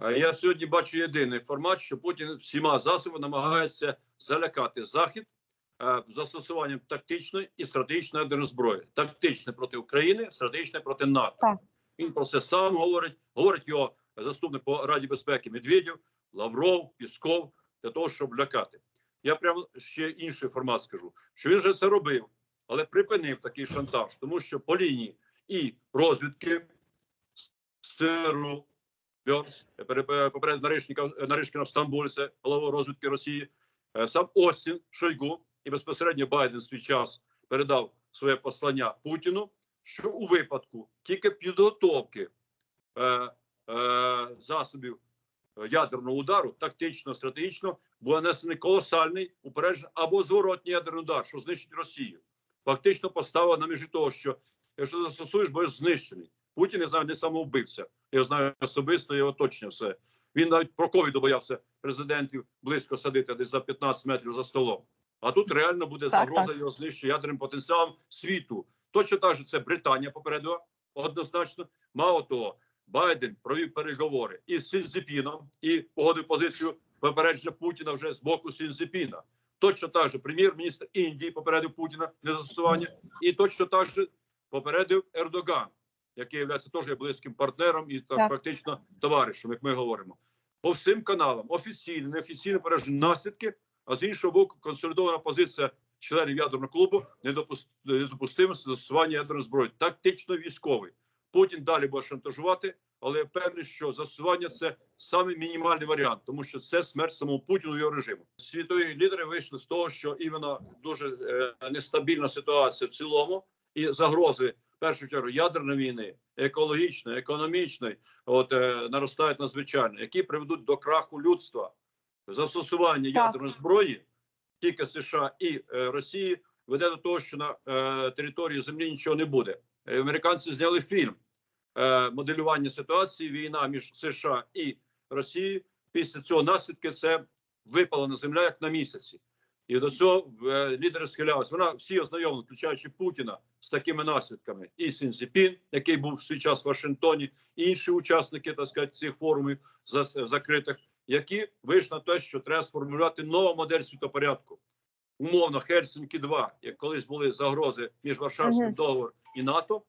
Я сьогодні бачу єдиний формат, що Путін всіма засобами намагається залякати Захід е, застосуванням тактичної і стратегічної ядерної зброї. Тактичне проти України, стратегічне проти НАТО. Так. Він про це сам говорить. Говорить його заступник по Раді безпеки Медведєв, Лавров, Пісков для того, щоб лякати. Я прямо ще інший формат скажу, що він вже це робив, але припинив такий шантаж, тому що по лінії і розвідки СРУ, Бьорс, попередньо Наришника, Наришкіна в Стамбулі, це голова розвідки Росії, е, сам Остін Шойгу і безпосередньо Байден свій час передав своє послання Путіну, що у випадку тільки підготовки е, е, засобів е, ядерного удару, тактично, стратегічно, буде нанесений колосальний упереджений або зворотній ядерний удар, що знищить Росію. Фактично поставила на межі того, що якщо застосуєш, будеш знищений. Путін я знаю, не самовбивця. Я знаю особисто його оточення все. Він навіть про ковіду боявся президентів близько садити, десь за 15 метрів за столом. А тут реально буде Так, загроза так. його знищення ядерним потенціалом світу. Точно так же це Британія попередила однозначно. Мало того, Байден провів переговори із Сінзепіном і погодив позицію попередження Путіна вже з боку Сінзепіна. Точно так же прем'єр-міністр Індії попередив Путіна для застосування, і точно так же попередив Ердоган, який є теж близьким партнером і так, Так. фактично товаришем, як ми говоримо. По всім каналам офіційно, неофіційно пережені наслідки, а з іншого боку, консолідована позиція членів ядерного клубу недопус- недопустимості застосування ядерної зброї, тактично військовий. Путін далі буде шантажувати, але я певний, що застосування це саме мінімальний варіант, тому що це смерть самому Путіну і його режиму. Світові лідери вийшли з того, що іменно дуже е, нестабільна ситуація в цілому і загрози в першу чергу ядерної війни, екологічної, економічної, от е, наростають надзвичайно, які приведуть до краху людства. Застосування Так. ядерної зброї тільки США і е, Росії веде до того, що на е, території землі нічого не буде. Е, Американці зняли фільм е, моделювання ситуації, війна між США і Росією. Після цього наслідки це випалена земля як на місяці. І до цього е, лідери схилялися. Вона всі ознайомлені, включаючи Путіна, з такими наслідками. І Сінзіпін, який був в свій час в Вашингтоні, і інші учасники так сказати, цих форумів закритих, які вийшли на те, що треба сформулювати нову модель світопорядку. Умовно, Хельсінкі 2 як колись були загрози між Варшавським договором і НАТО,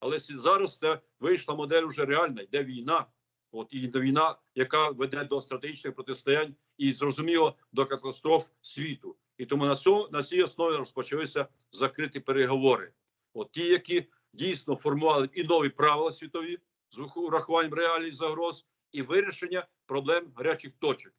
але зараз це вийшла модель вже реальна, йде війна. От і війна, яка веде до стратегічних протистоянь і зрозуміло до катастроф світу. І тому на цьому на цій основі розпочалися закриті переговори. От ті, які дійсно формували і нові правила світові з урахуванням реалій загроз, і вирішення проблем гарячих точок.